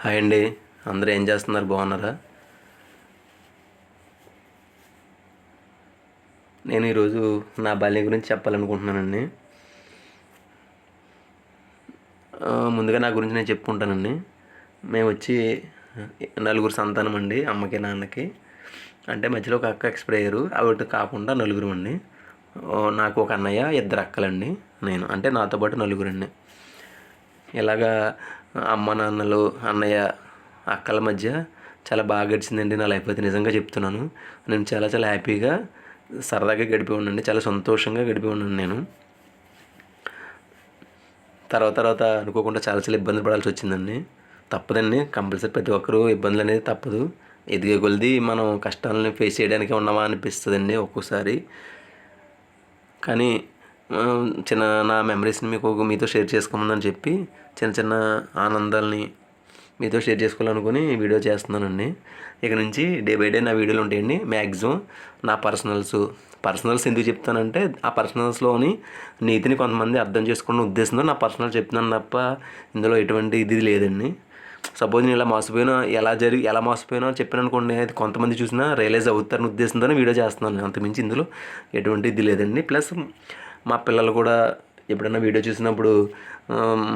Hi అండి. అందరూ ఏం చేస్తున్నారు? బాగున్నారా? నేను ఈరోజు నా బాల్యం గురించి చెప్పాలనుకుంటున్నానండి. ముందుగా నా గురించి నేను చెప్పుకుంటానండి. మేము వచ్చి నలుగురు సంతానం అండి అమ్మకి నాన్నకి. అంటే మధ్యలో ఒక అక్క ఎక్స్పైర్ అయ్యారు. ఆవిడ కాకుండా నలుగురు అండి. నాకు ఒక అన్నయ్య ఇద్దరు అక్కలండి. నేను అంటే నాతో పాటు నలుగురు అండి ఇలాగా అమ్మ నాన్నలు అన్నయ్య అక్కల మధ్య చాలా బాగా గడిచిందండి నా లైఫ్ అయితే నిజంగా చెప్తున్నాను. నేను చాలా చాలా హ్యాపీగా సరదాగా గడిపి ఉండండి చాలా సంతోషంగా గడిపి ఉన్నాను నేను. తర్వాత తర్వాత అనుకోకుండా చాలా చాలా ఇబ్బందులు పడాల్సి వచ్చిందండి. తప్పదండి. కంపల్సరీ ప్రతి ఒక్కరూ ఇబ్బందులు అనేది తప్పదు. ఎదిగే కొలిది మనం కష్టాలను ఫేస్ చేయడానికి ఉన్నామా అనిపిస్తుందండి ఒక్కోసారి. కానీ చిన్న నా మెమరీస్ని మీకు మీతో షేర్ చేసుకోమని చెప్పి చిన్న చిన్న ఆనందాలని మీతో షేర్ చేసుకోవాలనుకుని వీడియో చేస్తున్నానండి. ఇక నుంచి డే బై డే నా వీడియోలు ఉంటాయండి. మ్యాక్సిమం నా పర్సనల్స్ పర్సనల్స్ ఎందుకు చెప్తానంటే ఆ పర్సనల్స్లోని నీతిని కొంతమంది అర్థం చేసుకున్న ఉద్దేశంతో నా పర్సనల్ చెప్తున్నాను తప్ప ఇందులో ఎటువంటి ఇది లేదండి. సపోజ్ నేను ఇలా మోసపోయినా ఎలా జరిగి ఎలా మోసపోయినా చెప్పాను అనుకోండి అది కొంతమంది చూసినా రియలైజ్ అవుతారని ఉద్దేశంతోనే వీడియో చేస్తున్నాను అంతమించి ఇందులో ఎటువంటి ఇది లేదండి. ప్లస్ మా పిల్లలు కూడా ఎప్పుడైనా వీడియో చూసినప్పుడు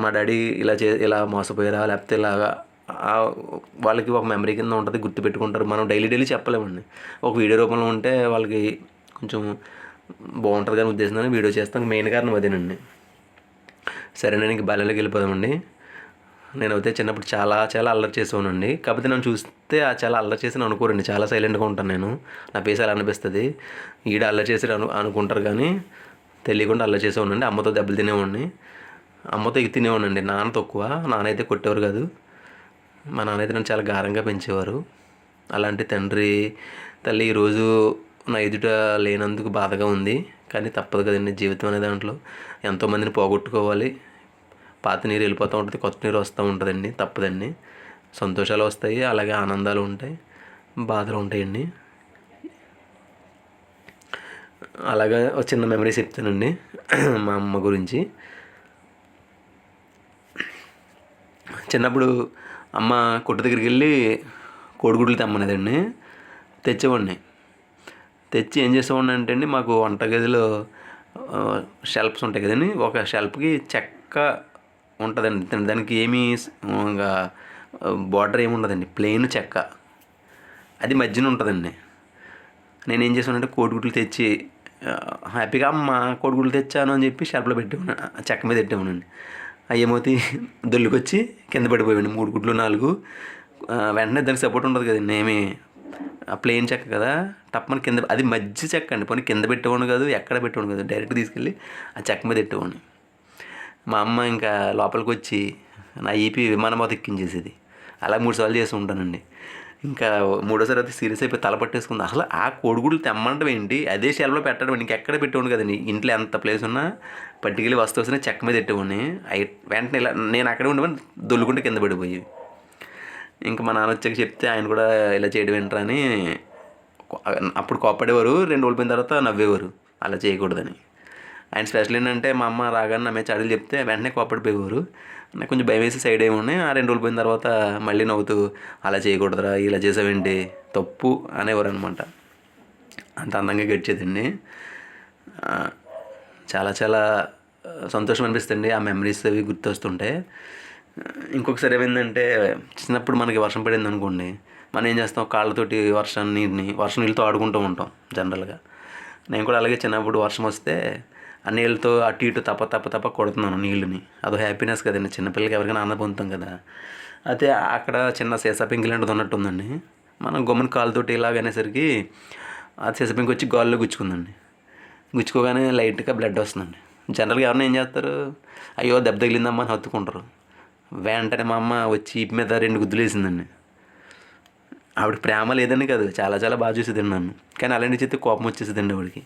మా డాడీ ఇలా చే ఇలా మోసపోయారా? లేకపోతే ఇలాగా వాళ్ళకి ఒక మెమరీ కింద ఉంటుంది గుర్తు పెట్టుకుంటారు మనం డైలీ డైలీ చెప్పలేమండి. ఒక వీడియో రూపంలో ఉంటే వాళ్ళకి కొంచెం బాగుంటుంది కానీ ఉద్దేశంతో వీడియో చేస్తాను మెయిన్ కారణం అదేనండి. సరేనండి ఇంక బాల్యాలకు వెళ్ళిపోదామండి. నేనైతే చిన్నప్పుడు చాలా చాలా అల్లరి చేసేవానండి కాకపోతే నన్ను చూస్తే ఆ చాలా అల్లరి చేసి అనుకోరండి. చాలా సైలెంట్గా ఉంటాను నేను. నా ఫేస్ అలా అనిపిస్తుంది? ఈడ అల్లరి చేసి అను అనుకుంటారు కానీ తెలియకుండా అల్లరి చేసేవాడిని అమ్మతో దెబ్బలు తినేవాడిని. అమ్మతో ఎగి తినేవాడండి నాన్న తక్కువ. నాన్న అయితే కొట్టేవారు కాదు. మా నాన్న అయితే నన్ను చాలా గారంగా పెంచేవారు. అలాంటి తండ్రి తల్లి ఈరోజు నా ఎదుట లేనందుకు బాధగా ఉంది. కానీ తప్పదు కదండి జీవితం అనే దాంట్లో. ఎంతోమందిని పోగొట్టుకోవాలి. పాత నీరు వెళ్ళిపోతూ ఉంటుంది. కొత్త నీరు వస్తూ ఉంటుందండి. తప్పదండి. సంతోషాలు వస్తాయి. అలాగే ఆనందాలు ఉంటాయి. బాధలు ఉంటాయండి. అలాగా ఒక చిన్న మెమరీస్ చెప్తానండి మా అమ్మ గురించి. చిన్నప్పుడు అమ్మ కొట్టు దగ్గరికి వెళ్ళి కోడిగుడ్లు తెమ్మనేదండి. తెచ్చేవాడిని. తెచ్చి ఏం చేసేవాడిని అంటే అండి మాకు వంటగదిలో షెల్ఫ్స్ ఉంటాయి కదండి ఒక షెల్ఫ్కి చెక్క ఉంటుందండి. దానికి ఏమీ ఇంకా బార్డర్ ఏమి ఉండదండి ప్లెయిన్ చెక్క. అది మధ్యన ఉంటుందండి. నేను ఏం చేసానంటే కోడిగుడ్లు తెచ్చి హ్యాపీగా అమ్మ కోడిగుడ్లు తెచ్చాను అని చెప్పి షర్ప్లో పెట్టేవాడిని. ఆ చెక్క మీద పెట్టేవాడిని. అవి ఏమవుతాయి? దొల్లుకొచ్చి కింద పడిపోయాడు మూడు గుడ్లు నాలుగు. వెంటనే దానికి సపోర్ట్ ఉండదు కదండి ఏమి ప్లేన్ చెక్క కదా టప్పని కింద అది మధ్య చెక్క అండి. పోనీ కింద పెట్టేవాడు కాదు ఎక్కడ పెట్టేవాడు కాదు డైరెక్ట్ తీసుకెళ్ళి ఆ చెక్క మీద పెట్టేవాడిని. మా అమ్మ ఇంకా లోపలికి వచ్చి నా ఈపీ విమానం ఎక్కించేసేది. అలా మూడు సార్లు చేసి ఉంటానండి. ఇంకా మూడోసారి అయితే సీరియస్ అయిపోయి తల పట్టేసుకుంది. అసలు ఆ కోడిగుడ్లు తెమ్మంటం ఏంటి? అదే షెల్ఫ్లో పెట్టడం. ఇంకెక్కడ పెట్టేవాడు కదండి. ఇంట్లో ఎంత ప్లేస్ ఉన్నా పట్టుకెళ్ళి వస్తూ వస్తేనే చెక్క మీద పెట్టేవాడిని. అయి వెంటనే ఇలా నేను అక్కడే ఉండమని దొల్లుకుంటే కింద పడిపోయి. ఇంకా మా నాన్న వచ్చాక చెప్తే ఆయన కూడా ఇలా చేయడం ఏంట్రా అని అప్పుడు కోపడేవారు రెండు రోజులు పోయిన తర్వాత నవ్వేవారు. అలా చేయకూడదని. ఆయన స్పెషల్ ఏంటంటే మా అమ్మ రాగానే నా మీద చాడీలు చెప్తే వెంటనే కోపడిపోయేవారు నాకు కొంచెం భయం వేసి సైడ్ ఏమి ఆ రెండు రోజులు పోయిన తర్వాత మళ్ళీ నవ్వుతూ అలా చేయకూడదురా ఇలా చేసావేంటి? తప్పు అనేవారు అనమాట అంత అందంగా గడిచేదండి. చాలా చాలా సంతోషం అనిపిస్తుంది ఆ మెమరీస్ అవి గుర్తొస్తుంటే ఇంకొకసారి ఏమైందంటే చిన్నప్పుడు మనకి వర్షం పడింది అనుకోండి మనం ఏం చేస్తాం? కాళ్ళతోటి వర్షం నీటిని వర్షం నీళ్ళతో ఆడుకుంటూ ఉంటాం జనరల్గా. నేను కూడా అలాగే చిన్నప్పుడు వర్షం వస్తే ఆ నీళ్ళతో అటు ఇటు తప్ప తప్ప తప్ప కొడుతున్నాను నీళ్ళని. అదో హ్యాపీనెస్ కదండి చిన్నపిల్లకి ఎవరికైనా ఆనంద పొందుతాం కదా. అయితే అక్కడ చిన్న సీసాపింక్ లాంటిది ఉన్నట్టుందండి మనం గమ్మున కాలుతోటి ఇలాగ అనేసరికి ఆ సీసాపింక్ వచ్చి గాల్లో గుచ్చుకుందండి. గుచ్చుకోగానే లైట్గా బ్లడ్ వస్తుందండి. జనరల్గా ఎవరైనా ఏం చేస్తారు? అయ్యో దెబ్బ తగిలిందమ్మా అని హత్తుకుంటారు. వెంటనే మా అమ్మ వచ్చి ఇటు మీద రెండు గుద్దులు వేసిందండి. ఆవిడ ప్రేమ లేదని కాదు చాలా చాలా బాగా చూసేదండి నన్ను. కానీ అలాంటి చెప్తే కోపం వచ్చేసేదండి ఆవిడకి.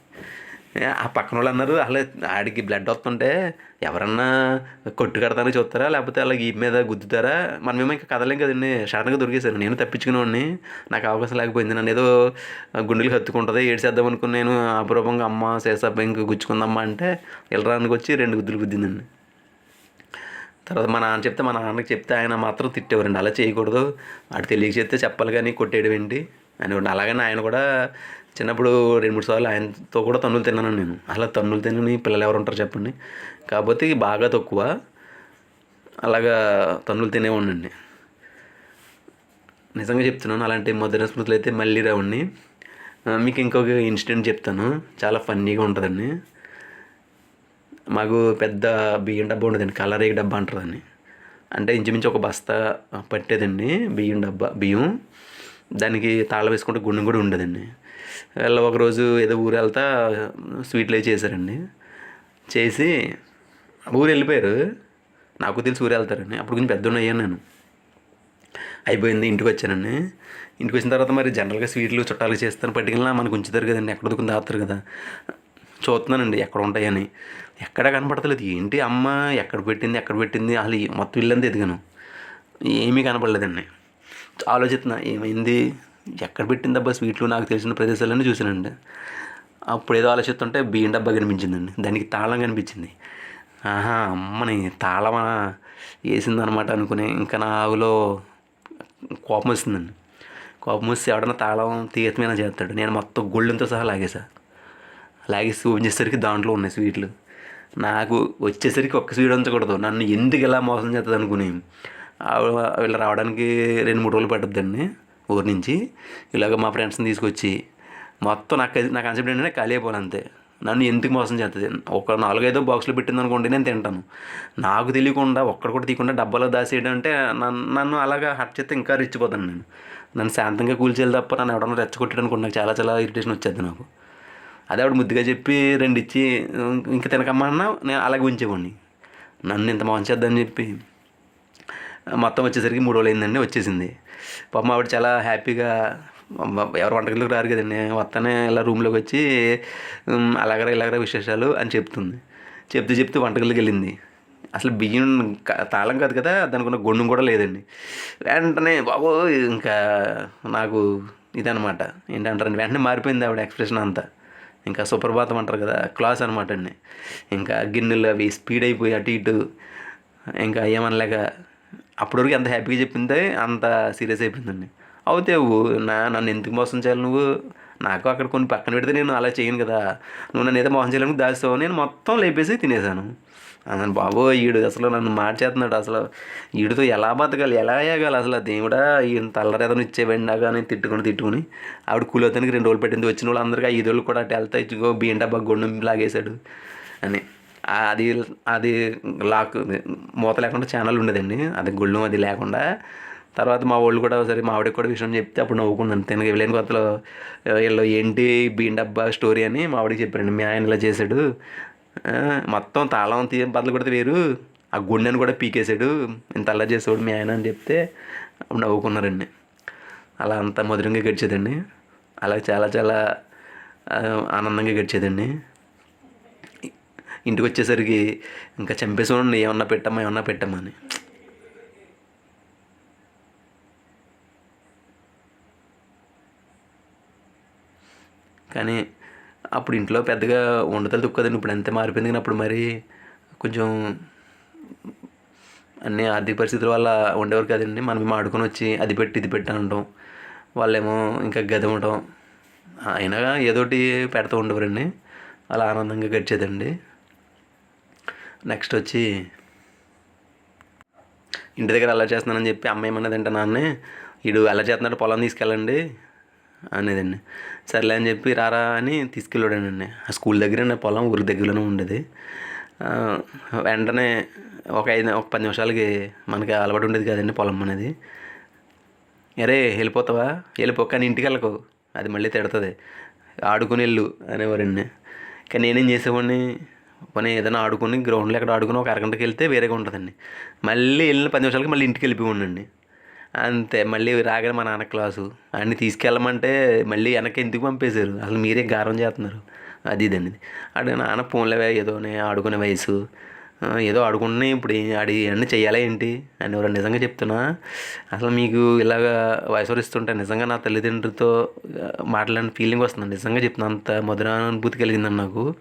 ఆ పక్కన వాళ్ళు అన్నారు అసలు ఆడికి బ్లడ్ వస్తుంటే ఎవరన్నా కొట్టు కడతానికి చూస్తారా? లేకపోతే అలా ఈ మీద గుద్దుతారా? మనమేమో ఇంకా కదలేం కదండి. సడన్గా దొరికేశారు. నేను తప్పించుకునేవాడిని. నాకు అవకాశం లేకపోయింది. నన్ను ఏదో గుండెలు హత్తుకుంటుంది ఏడ్చేద్దాం అనుకుని నేను అపూర్వంగా అమ్మ చేసా ఇంక గుచ్చుకుందమ్మా అంటే ఇళ్ళరానికి వచ్చి రెండు గుద్దులు గుద్దిందండి. తర్వాత మా నాన్న చెప్తే మా నాన్నకి చెప్తే ఆయన మాత్రం తిట్టేవారండి. అలా చేయకూడదు. వాడు తెలియక చెప్తే చెప్పాలి కానీ కొట్టేయడం ఏంటి? అని అలాగని ఆయన కూడా చిన్నప్పుడు రెండు మూడు సార్లు ఆయనతో కూడా తన్నులు తిన్నాను నేను. అలా తన్నులు తినని పిల్లలు ఎవరు ఉంటారు చెప్పండి. కాకపోతే బాగా తక్కువ. అలాగా తన్నులు తినేవాడిని నిజంగా చెప్తున్నాను అలాంటి మధుర స్మృతులు అయితే మళ్ళీ రావండి. మీకు ఇంకొక ఇన్సిడెంట్ చెప్తాను. చాలా ఫన్నీగా ఉంటుందండి. మాకు పెద్ద బియ్యం డబ్బా ఉండదండి కలరేగ డబ్బా అంటారండి అంటే ఇంచుమించు ఒక బస్తా పట్టేదండి బియ్యం డబ్బా బియ్యం. దానికి తాళ వేసుకుంటే గుండెం కూడా ఉండదండి. వెళ్ళ ఒకరోజు ఏదో ఊరు వెళ్తా స్వీట్లు అవి చేశారండి. చేసి ఊరు వెళ్ళిపోయారు. నాకు తెలిసి ఊరు వెళ్తారండి అప్పుడు కొంచెం పెద్ద అయ్యాను నేను. అయిపోయింది ఇంటికి వచ్చానండి. ఇంటికి వచ్చిన తర్వాత మరి జనరల్గా స్వీట్లు చుట్టాలు చేస్తాను. పట్టుకెళ్ళినా మనకు ఉంచుతారు కదండి. ఎక్కడ దుకుని తాగుతారు కదా. చూస్తున్నానండి ఎక్కడ ఉంటాయని. ఎక్కడ కనపడతలేదు. ఏంటి అమ్మ ఎక్కడ పెట్టింది ఎక్కడ పెట్టింది? అసలు మొత్తం ఇల్లంతా ఎదిగాను. ఏమీ కనపడలేదండి. ఆలోచిస్తున్నా ఏమైంది? ఎక్కడ పెట్టింది అబ్బా స్వీట్లు? నాకు తెలిసిన ప్రదేశాలన్నీ చూసానండి అప్పుడు ఏదో ఆలోచిస్తుంటే బియ్యం డబ్బా కనిపించిందండి. దానికి తాళం కనిపించింది. ఆహా అమ్మని తాళమా? వేసిందనమాట అనుకుని ఇంకా నా ఆవులో కోపం వస్తుందండి. కోపం వస్తే ఎవడన్నా తాళం తీయతమైన చేస్తాడు. నేను మొత్తం గొళ్ళంతో సహా లాగేసా లాగేసి ఓపెన్ చేసేసరికి దాంట్లో ఉన్నాయి స్వీట్లు. నాకు వచ్చేసరికి ఒక్క స్వీట్ ఉంచకూడదు. నన్ను ఎందుకు ఇలా మోసం చేస్తుంది అనుకుని వీళ్ళు రావడానికి రెండు మూడు రోజులు పడుతుందండి. ఊరి నుంచి ఇలాగ మా ఫ్రెండ్స్ని తీసుకొచ్చి మొత్తం నాకు నా కాన్సెప్ట్ ఏంటంటే ఖాళీ అయిపోవాలి అంతే. నన్ను ఎందుకు మోసం చేస్తుంది? ఒక నాలుగైదో బాక్సులు పెట్టింది అనుకోండి నేను తింటాను. నాకు తెలియకుండా ఒక్కడ కూడా తీయకుండా డబ్బాలో దాసేయడం అంటే నన్ను నన్ను అలాగా హట్ చేస్తే ఇంకా రెచ్చిపోతాను నేను. నన్ను శాంతంగా కూల్చేయాలి తప్ప నన్ను ఎవడన్నా రెచ్చగొట్టాడు అనుకోండి నాకు చాలా చాలా ఇరిటేషన్ వచ్చేది నాకు. అదే ఆవిడ ముద్దుగా చెప్పి రెండు ఇచ్చి ఇంకా తినకమ్మన్నా నేను అలాగే ఉంచేవాడిని. నన్ను ఇంత మోసం చేద్దని చెప్పి మొత్తం వచ్చేసరికి మూడు వేలు అయిందండి వచ్చేసింది. పాపం ఆవిడ చాలా హ్యాపీగా ఎవరు వంటగదిలోకి రారు కదండి. వస్తానే ఇలా రూమ్లోకి వచ్చి అలాగరా ఇలాగరా విశేషాలు అని చెప్తుంది. చెప్తూ చెప్తూ వంటగదిలోకి వెళ్ళింది. అసలు బియ్యం తాళం కాదు కదా దానికి ఉన్న కూడా లేదండి. వెంటనే బాబు ఇంకా నాకు ఇదనమాట ఏంటంటారండి? వెంటనే మారిపోయింది ఆవిడ ఎక్స్ప్రెషన్ అంతా. ఇంకా సుప్రభాతం అంటారు కదా క్లాస్ అనమాట అండి. ఇంకా గిన్నెలు అవి స్పీడ్ అయిపోయి అటు ఇటు ఇంకా ఏమనలేక అప్పటి వరకు ఎంత హ్యాపీగా చెప్పిందే అంత సీరియస్ అయిపోయిందండి. అవుతే నా నన్ను ఎందుకు మోసం చేయాలి నువ్వు? నాకు అక్కడ కొన్ని పక్కన పెడితే నేను అలా చేయను కదా. నువ్వు నన్ను ఏదో మోసం చేయాలని దాస్తావు నేను మొత్తం లేపేసి తినేసాను అన్నాను బాబో ఈడు అసలు నన్ను మార్చేస్తున్నాడు అసలు. ఈడితో ఎలా బతకాలి? ఎలా వేయగాలి అసలు? దేవుడా ఈయన తల్లరేదను ఇచ్చేవండి నాకు అని తిట్టుకుని తిట్టుకుని ఆవిడ కూలవుతానికి రెండు రోజులు పెట్టింది. వచ్చిన వాళ్ళు అందరికీ ఐదు రోజులు కూడా అటు వెళ్తా ఇచ్చుకో బియ్యం డబ్బా గుండెం లాగేశాడు. అని. అది అది లాక్ మూత లేకుండా ఛానల్ ఉండేదండి. అది గుళ్ళం అది లేకుండా. తర్వాత మా వాళ్ళు కూడా సరే మా ఆవిడకి కూడా విషయం చెప్తే అప్పుడు నవ్వుకున్నాను. తినక వెళ్ళిన కొత్తలో వీళ్ళు ఏంటి బీండబ్బా డబ్బా స్టోరీ అని మా ఆవిడకి చెప్పారండి. మీ ఆయన ఇలా చేశాడు. మొత్తం తాళం తీ బదులు కొడితే వేరు. ఆ గుండెని కూడా పీకేశాడు. ఇంత అలా చేసేవాడు మీ ఆయన అని చెప్తే అప్పుడు నవ్వుకున్నారండి. అలా అంత మధురంగా గడిచేదండి. అలా చాలా చాలా ఆనందంగా గడిచేదండి. ఇంటికి వచ్చేసరికి ఇంకా చంపేసి ఏమన్నా పెట్టమ్మా ఏమన్నా పెట్టమ్మా అని. కానీ అప్పుడు ఇంట్లో పెద్దగా ఉండతలు దుక్కదండి. ఇప్పుడు అంతే మారిపోయింది కానీ అప్పుడు మరి కొంచెం అన్ని ఆర్థిక పరిస్థితుల వల్ల ఉండేవారు కదండి. మనం ఆడుకొని వచ్చి అది పెట్టి ఇది పెట్టి అనడం వాళ్ళేమో ఇంకా గదమటం అయినా ఏదోటి పెడుతూ ఉండేవారండి. అలా ఆనందంగా గడిచేదండి. నెక్స్ట్ వచ్చి ఇంటి దగ్గర అలా చేస్తున్నానని చెప్పి అమ్మ ఏమన్నదంటే నాన్నే వీడు ఎలా చేస్తున్నాడు పొలం తీసుకెళ్ళండి అనేదండి. సర్లే అని చెప్పి రారా అని తీసుకెళ్ళాడానండి ఆ స్కూల్ దగ్గర పొలం ఊరి దగ్గరలోనే ఉండేది. వెంటనే ఒక ఐదు ఒక పది నిమిషాలకి మనకి అలవాటు ఉండేది కదండి పొలం అనేది. అరే వెళ్ళిపోతావా? వెళ్ళిపో కానీ ఇంటికి వెళ్ళకు. అది మళ్ళీ తిడుతుంది. ఆడుకుని వెళ్ళు అనేవారండి. కానీ నేనేం చేసేవాడిని? పని ఏదైనా ఆడుకుని గ్రౌండ్లో ఎక్కడ ఆడుకుని ఒక అరగంటకి వెళ్తే వేరేగా ఉంటుందండి. మళ్ళీ వెళ్ళిన పది నిమిషాలకి మళ్ళీ ఇంటికి వెళ్ళిపోయి అంతే మళ్ళీ రాగానే మా నాన్న క్లాసు అన్ని తీసుకెళ్ళమంటే మళ్ళీ వెనక్కి ఎందుకు పంపేశారు? అసలు మీరే గారం చేస్తున్నారు. అది ఇదండి. అంటే నాన్న ఫోన్లో ఏదోనే ఆడుకునే వయసు. ఏదో ఆడుకుంటున్నాయి ఇప్పుడు ఆడి అన్నీ చేయాలా ఏంటి? అని ఎవరు నిజంగా చెప్తున్నా అసలు మీకు ఇలాగ వయసరిస్తుంటే నిజంగా నా తల్లిదండ్రులతో మాట్లాడిన ఫీలింగ్ వస్తుంది నిజంగా చెప్తున్నా అంత మధురానుభూతి కలిగిందండి నాకు.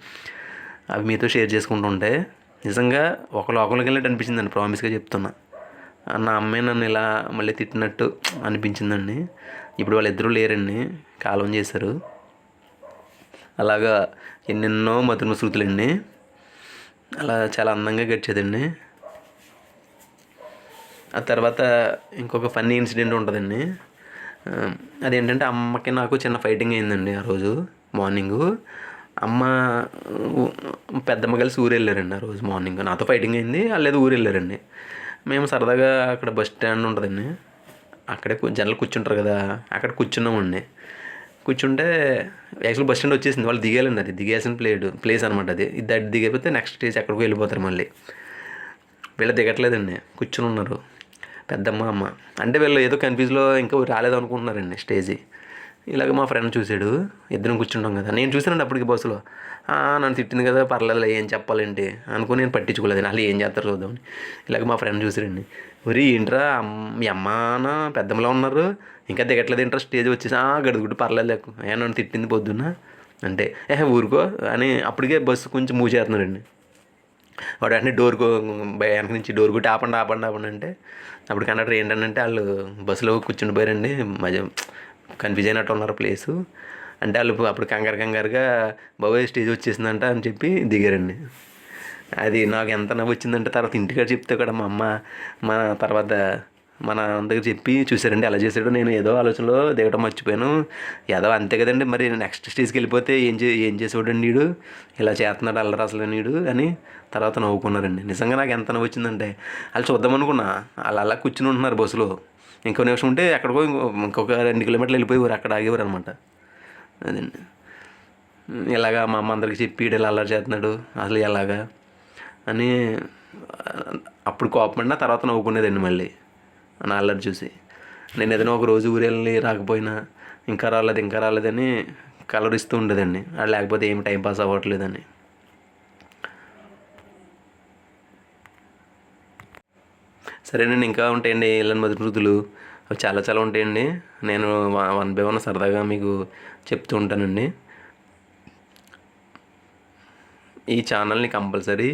అవి మీతో షేర్ చేసుకుంటుంటే నిజంగా ఒక లోకంలోకి వెళ్ళినట్టు అనిపించిందండి ప్రామిస్గా చెప్తున్నా. నా అమ్మాయి నన్ను ఇలా మళ్ళీ తిట్టినట్టు అనిపించిందండి. ఇప్పుడు వాళ్ళిద్దరూ లేరండి కాలం చేశారు. అలాగా ఎన్నెన్నో మధుర శృతులండి. అలా చాలా అందంగా గడిచేదండి. ఆ తర్వాత ఇంకొక ఫన్నీ ఇన్సిడెంట్ ఉంటుందండి. ఆ, అదేంటంటే అమ్మకి నాకు చిన్న ఫైటింగ్ అయిందండి ఆ రోజు మార్నింగు అమ్మ పెద్దమ్మ కలిసి ఊరు వెళ్ళారండి ఆ రోజు మార్నింగ్. నాతో ఫైటింగ్ అయింది వాళ్ళు ఊరు వెళ్ళారండి మేము సరదాగా అక్కడ బస్ స్టాండ్ ఉంటుందండి. అక్కడే జనరల్ జనాలు కూర్చుంటారు కదా అక్కడ కూర్చున్నామండి. కూర్చుంటే యాక్చువల్ బస్ స్టాండ్ వచ్చేసింది వాళ్ళు దిగాలండి అది. దిగేసిన ప్లేట్ ప్లేస్ అనమాట అది. ఇది దిగైపోతే నెక్స్ట్ స్టేజ్ ఎక్కడికో వెళ్ళిపోతారు మళ్ళీ. వీళ్ళు దిగట్లేదండి కూర్చుని ఉన్నారు. పెద్దమ్మ అమ్మ. అంటే వీళ్ళు ఏదో కన్ఫ్యూజ్లో ఇంకా రాలేదు అనుకుంటున్నారండి స్టేజీ. ఇలాగ మా ఫ్రెండ్ చూశాడు. ఇద్దరం కూర్చుంటాం కదా. నేను చూసానండి అప్పటికి బస్సులో నన్ను తిట్టింది కదా పర్లేదు ఏం చెప్పాలంటే. అనుకుని నేను పట్టించుకోలేదు. వాళ్ళు ఏం చేస్తారు చూద్దామని. ఇలాగ మా ఫ్రెండ్ చూసాడండి ఒరి ఏంట్రా మీ అమ్మాన పెద్దమ్మలో ఉన్నారు. ఇంకా దిగట్లేదు ఏంట్రా స్టేజ్ వచ్చేసి గడుగుడు పర్లేదు లేకు ఏ నన్ను తిట్టింది పొద్దున్న. అంటే ఏ ఊరుకో అని అప్పటికే బస్సు కొంచెం మూసేస్తున్నారండి వాడు వెంటనే డోర్ వెనక నుంచి డోర్ కొట్టి ఆపండి ఆపండి ఆపండి అంటే అప్పుడు కండక్టర్ ఏంటంటే వాళ్ళు బస్సులో కూర్చుండిపోయారండి. మధ్య కన్ఫ్యూజ్ అయినట్టు ఉన్నారు ప్లేసు. అంటే వాళ్ళు అప్పుడు కంగారు కంగారుగా బాబాయ్ స్టేజ్ వచ్చేసిందంట అని చెప్పి దిగారండి. అది నాకు ఎంత నవ్వు వచ్చిందంటే తర్వాత ఇంటికాడ చెప్తే కూడా మా అమ్మ మా తర్వాత మన అందరికి చెప్పి చూసారండి అలా చేశాడు నేను ఏదో ఆలోచనలో దిగడం మర్చిపోయాను. ఏదో అంతే కదండి మరి నెక్స్ట్ స్టేజ్కి వెళ్ళిపోతే ఏం చే ఏం చేసేవాడు నీడు ఇలా చేస్తున్నాడు అల్లరి అసలు నీడు అని తర్వాత నవ్వుకున్నారండి. నిజంగా నాకు ఎంత నవ్వు వచ్చిందంటే వాళ్ళు చూద్దామనుకున్నా వాళ్ళు అలా కూర్చుని ఉంటున్నారు బస్సులో. ఇంకో నిమిషం ఉంటే ఎక్కడికో పోయి ఇంకొక రెండు కిలోమీటర్లు వెళ్ళిపోయేవారు అక్కడ ఆగేవారు అనమాట అదండి ఇలాగా మా అమ్మ అందరికి చెప్పి ఇలా అల్లరి చేస్తున్నాడు అసలు ఎలాగా? అని అప్పుడు కోపడినా తర్వాత నవ్వుకునేదండి మళ్ళీ నా అల్లరి చూసి. నేను ఏదైనా ఒక రోజు ఊరెళ్ళి రాకపోయినా ఇంకా రాలేదు ఇంకా రాలేదని కలరిస్తూ ఉండేదండి. లేకపోతే ఏం టైం పాస్ అవ్వట్లేదని. సరేనండి ఇంకా ఉంటాయండి ఇళ్ళని మధుర మృతులు అవి చాలా చాలా ఉంటాయండి. నేను వన్ బై వన్ సరదాగా మీకు చెప్తూ ఉంటానండి. ఈ ఛానల్ని కంపల్సరీ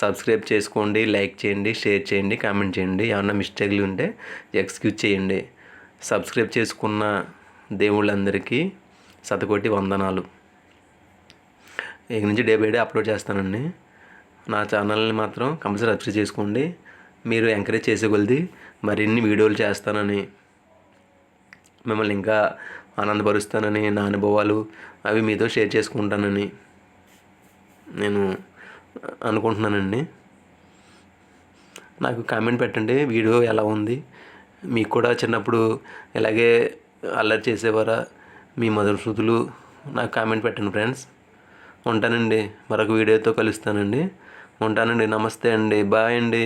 సబ్స్క్రైబ్ చేసుకోండి లైక్ చేయండి షేర్ చేయండి కామెంట్ చేయండి. ఏమన్నా మిస్టేక్లు ఉంటే ఎక్స్క్యూజ్ చేయండి. సబ్స్క్రైబ్ చేసుకున్న దేవుళ్ళందరికీ శతకోటి వందనాలు. ఇక నుంచి డే బై డే అప్లోడ్ చేస్తానండి. నా ఛానల్ని మాత్రం కంపల్సరీ సబ్స్క్రైబ్ చేసుకోండి. మీరు ఎంకరేజ్ చేసే కొలిది మరిన్ని వీడియోలు చేస్తానని మిమ్మల్ని ఇంకా ఆనందపరుస్తానని నా అనుభవాలు అవి మీతో షేర్ చేసుకుంటానని నేను అనుకుంటున్నానండి. నాకు కామెంట్ పెట్టండి వీడియో ఎలా ఉంది మీకు కూడా చిన్నప్పుడు ఇలాగే అల్లరి చేసేవారా మీ మధుర శృతులు నాకు కామెంట్ పెట్టండి ఫ్రెండ్స్ ఉంటానండి మరొక వీడియోతో కలుస్తానండి. ఉంటానండి నమస్తే అండి బాయ్ అండి.